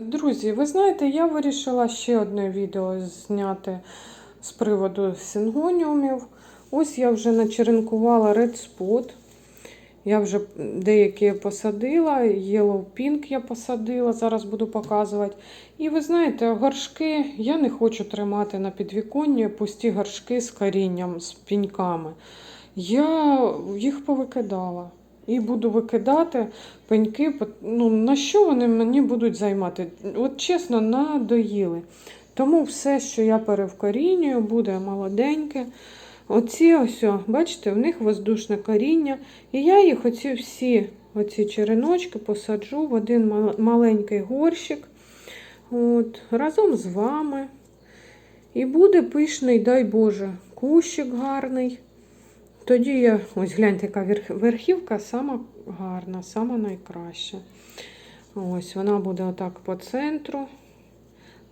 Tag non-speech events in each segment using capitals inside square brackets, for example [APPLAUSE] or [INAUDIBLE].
Друзі, ви знаєте, я вирішила ще одне відео зняти з приводу сингоніумів. Ось я вже начеренкувала Red Spot. Я вже деякі посадила, Yellow Pink я посадила, зараз буду показувати. І ви знаєте, горшки я не хочу тримати на підвіконні пусті горшки з корінням, з піньками. Я їх повикидала. І буду викидати пеньки. Ну, на що вони мені будуть займати? От чесно, надоїли. Тому все, що я перевкорінюю, буде молоденьке. Оці ось, бачите, в них воздушне коріння. І я їх оці всі оці череночки посаджу в один маленький горщик. От, разом з вами. І буде пишний, дай Боже, кущик гарний. Тоді я, ось гляньте, яка верхівка сама гарна, сама найкраща. Ось вона буде отак по центру.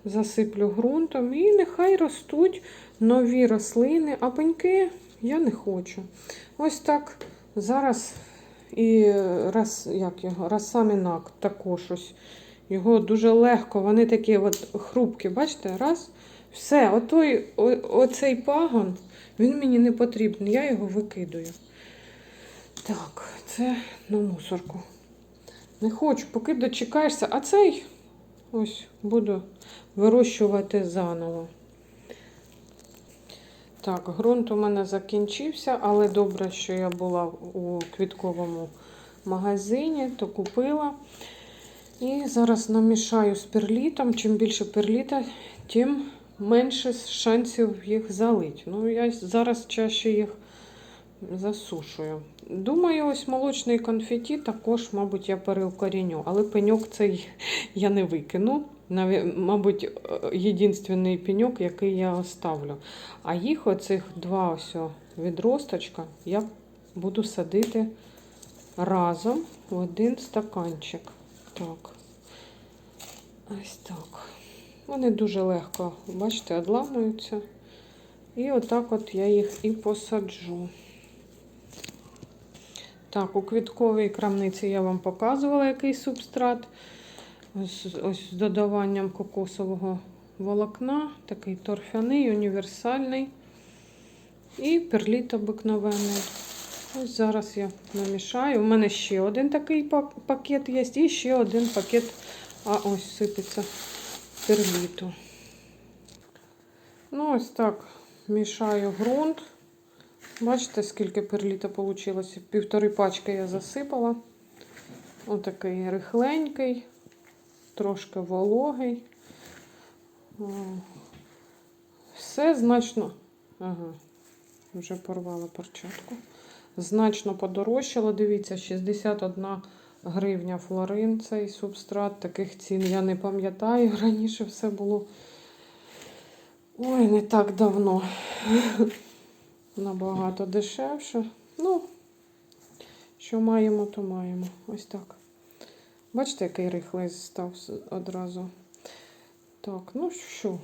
Засиплю ґрунтом і нехай ростуть нові рослини, а пеньки я не хочу. Ось так зараз і раз, як його, расамінак також ось. Його дуже легко, вони такі от хрупкі, бачите, раз. Все, отой, о, оцей пагон, він мені не потрібен, я його викидаю. Так, це на мусорку. Не хочу, поки дочекаєшся, а цей ось буду вирощувати заново. Так, ґрунт у мене закінчився, але добре, що я була у квітковому магазині, то купила. І зараз намішаю з перлітом. Чим більше перліта, тим менше шансів їх залити. Ну, я зараз чаще їх засушую. Думаю, ось молочний конфеті також, мабуть, я переукоріню, але пеньок цей я не викину. Наві- Мабуть, єдинственний пеньок, який я оставлю. А їх оцих два ось відросточка я буду садити разом в один стаканчик. Так. Ось так. Вони дуже легко, бачите, одламуються. І отак от я їх і посаджу. Так, у квітковій крамниці я вам показувала який субстрат. Ось, ось з додаванням кокосового волокна, такий торфяний, універсальний. І перліт обикновений. Ось зараз я намішаю. У мене ще один такий пакет є, і ще один пакет, а ось сипеться перліту. Ну, ось так мішаю ґрунт. Бачите, скільки перліта вийшло? Півтори пачки я засипала. Отакий рихленький, трошки вологий. Все значно. Ага, вже порвала перчатку. Значно подорожчало. Дивіться, 61 гривня флорин цей субстрат. Таких цін я не пам'ятаю. [LAUGHS] Раніше все було. Ой, не так давно. [LAUGHS] Набагато дешевше. Ну, що маємо, то маємо. Ось так. Бачите, який рихлий став одразу. Так, ну що,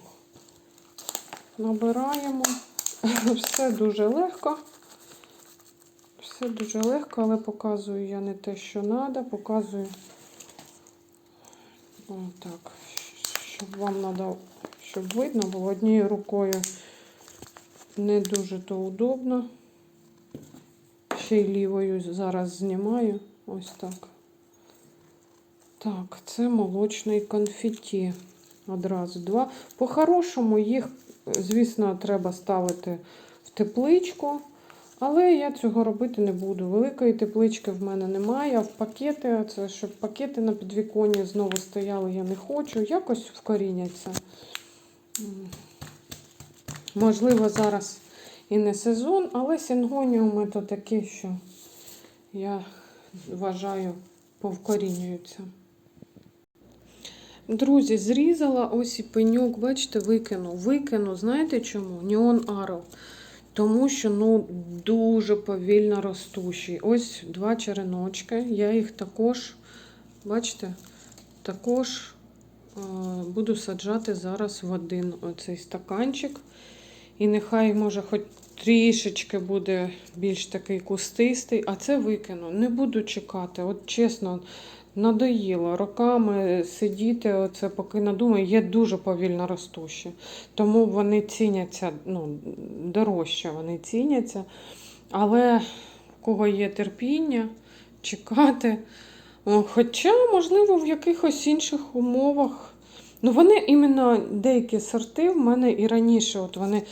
набираємо. [LAUGHS] Все дуже легко. Все дуже легко, але показую я не те, що треба. Показую так, щоб вам треба, щоб видно було однією рукою не дуже то удобно. Ще й лівою зараз знімаю. Ось так. Так, це молочний конфеті. Одразу два. По-хорошому їх, звісно, треба ставити в тепличку. Але я цього робити не буду. Великої теплички в мене немає. В пакети, це щоб пакети на підвіконні знову стояли, я не хочу. Якось вкоріняться. Можливо, зараз і не сезон, але сингоніуми то такі, що я вважаю, повкорінюються. Друзі, зрізала ось і пеньок, бачите, викину. Викину, знаєте чому? Неон Аров. Тому що ну, дуже повільно ростущий. Ось два череночки. Я їх також, бачите, також е, буду саджати зараз в один оцей стаканчик. І нехай, може, хоч трішечки буде більш такий кустистий, а це викину. Не буду чекати. От чесно, надоїло роками сидіти, оце поки надумаю, є дуже повільно ростущі. Тому вони ціняться, ну, дорожче вони ціняться. Але в кого є терпіння, чекати. Хоча, можливо, в якихось інших умовах. Ну, вони іменно деякі сорти в мене і раніше, от вони,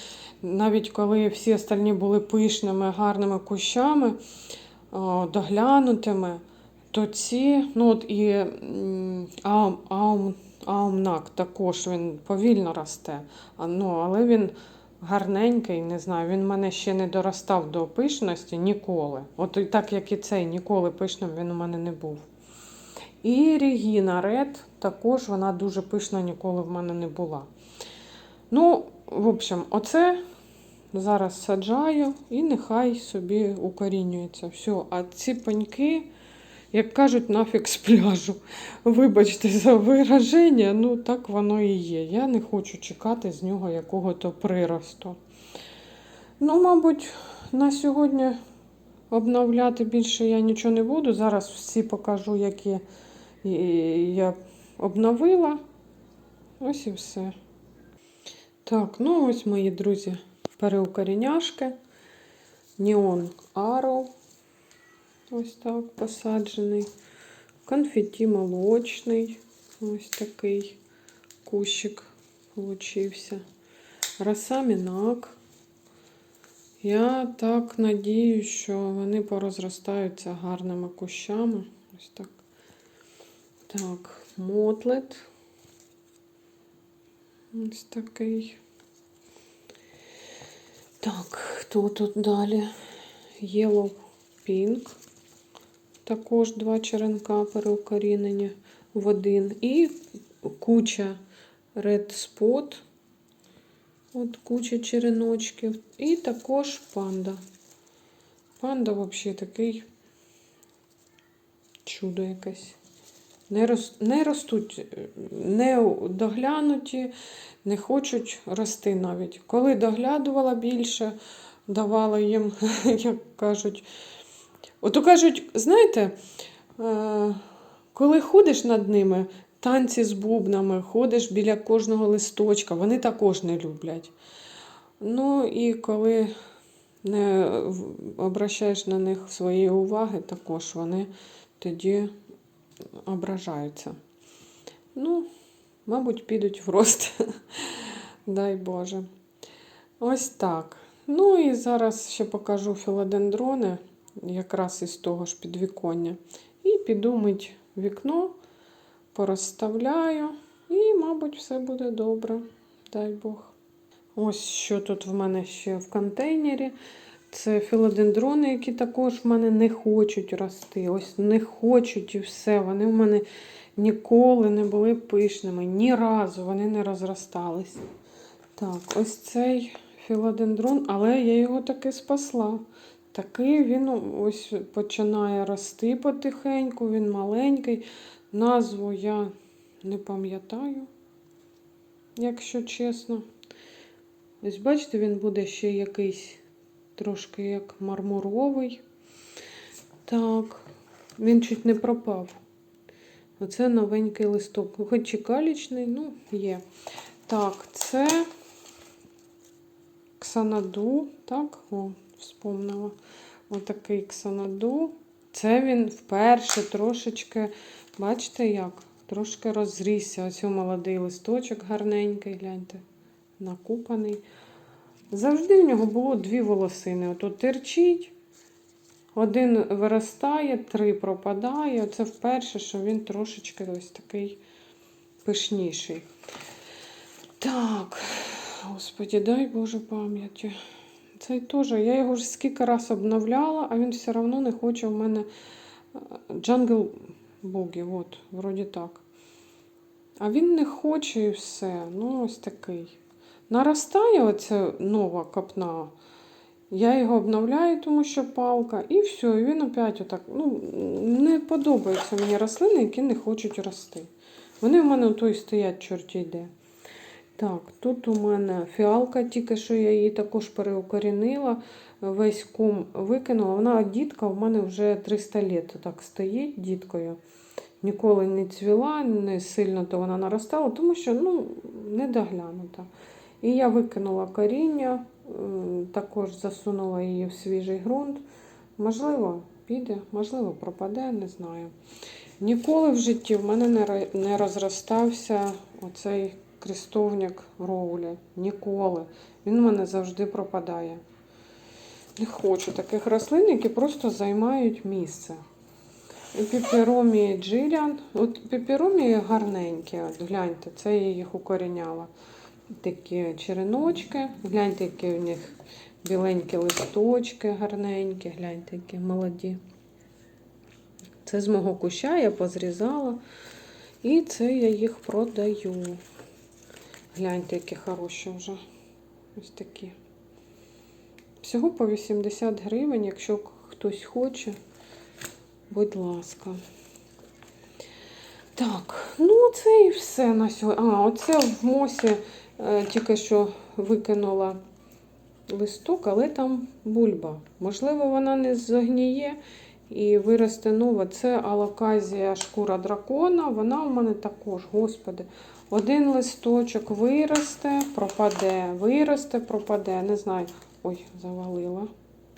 навіть коли всі остальні були пишними, гарними кущами, доглянутими, то ці, ну от і аум, аум, аумнак також він повільно росте. Ну, але він гарненький, не знаю, він в мене ще не доростав до пишності ніколи. От і так як і цей, ніколи пишним він у мене не був. І Регіна Ред також вона дуже пишна, ніколи в мене не була. Ну, в общем, оце зараз саджаю і нехай собі укорінюється. Все, а ці пеньки, як кажуть, нафіг з пляжу. Вибачте за вираження, ну так воно і є. Я не хочу чекати з нього якого-то приросту. Ну, мабуть, на сьогодні обновляти більше я нічого не буду. Зараз всі покажу, які я обновила. Ось і все. Так, ну ось мої друзі, переукоріняшки. Неон Arrow. Ось так посаджений. Конфеті молочний. Ось такий кущик получився. Роса Мінак. Я так надію, що вони порозростаються гарними кущами. Ось так. Так, мотлет. Ось такий. Так, хто тут далі? Yellow Pink. Також два черенка переукорінені в один. І куча Red Spot. От куча череночків. І також панда. Панда взагалі такий чудо якесь. Не, рос, не ростуть, не доглянуті, не хочуть рости навіть. Коли доглядувала більше, давала їм, [LAUGHS] як кажуть. Ото кажуть, знаєте, е, коли ходиш над ними, танці з бубнами, ходиш біля кожного листочка, вони також не люблять. Ну і коли не обращаєш на них своєї уваги, також вони тоді ображаються. Ну, мабуть, підуть в рост. [LAUGHS] Дай Боже. Ось так. Ну і зараз ще покажу філодендрони, якраз із того ж підвіконня. І піду мить вікно, порозставляю, і, мабуть, все буде добре. Дай Бог. Ось що тут в мене ще в контейнері. Це філодендрони, які також в мене не хочуть рости. Ось не хочуть і все. Вони в мене ніколи не були пишними. Ні разу вони не розростались. Так, ось цей філодендрон, але я його таки спасла. Такий він ось починає рости потихеньку, він маленький. Назву я не пам'ятаю, якщо чесно. Ось, бачите, він буде ще якийсь трошки як мармуровий. Так, він чуть не пропав. Оце новенький листок. Хоч і калічний, ну, є. Так, це Ксанаду, так, о, вспомнила. Отакий Ксанаду. Це він вперше трошечки, бачите як? Трошки розрісся. Ось молодий листочок гарненький, гляньте, накупаний. Завжди в нього було дві волосини. Ото терчить, один виростає, три пропадає. Оце вперше, що він трошечки ось такий пишніший. Так, господі, дай Боже пам'яті. Цей теж, я його ж скільки раз обновляла, а він все одно не хоче в мене джангл бугі, от, вроді так. А він не хоче і все. Ну, ось такий. Наростає оця нова копна. Я його обновляю, тому що палка, і все, і він опять отак. Ну, не подобаються мені рослини, які не хочуть рости. Вони в мене той стоять, чорті йде. Так, тут у мене фіалка, тільки що я її також переукорінила, весь кум викинула. Вона дітка в мене вже 300 літ так стоїть діткою. ніколи не цвіла, не сильно то вона наростала, тому що ну, не доглянута. І я викинула коріння, також засунула її в свіжий ґрунт. Можливо, піде, можливо, пропаде, не знаю. Ніколи в житті в мене не не розростався оцей крестовник роулі. Ніколи. Він в мене завжди пропадає. Не хочу таких рослин, які просто займають місце. І піперомі джиліан. От піперомі гарненькі, от гляньте, це я їх укоріняла. Такі череночки. Гляньте, які у них біленькі листочки гарненькі, гляньте, які молоді. Це з мого куща я позрізала. І це я їх продаю. Гляньте, які хороші вже. Ось такі. Всього по 80 гривень, якщо хтось хоче, будь ласка. Так, ну це і все на сьогодні. А, оце в мосі е, тільки що викинула листок, але там бульба. Можливо, вона не загніє і виросте нова. Це алаказія шкура дракона. Вона у мене також, господи. Один листочок виросте, пропаде, виросте, пропаде. Не знаю. Ой, завалила.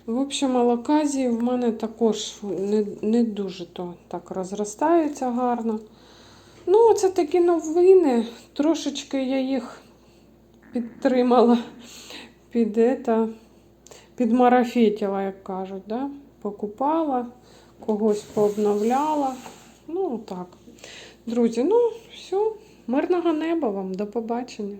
В общем, алаказії в мене також не, не дуже то так розростаються гарно. Ну, це такі новини. Трошечки я їх підтримала під ета, підмарафетила, як кажуть. Да? Покупала, когось пообновляла. Ну, так. Друзі, ну, все. Мирного неба вам, до побачення.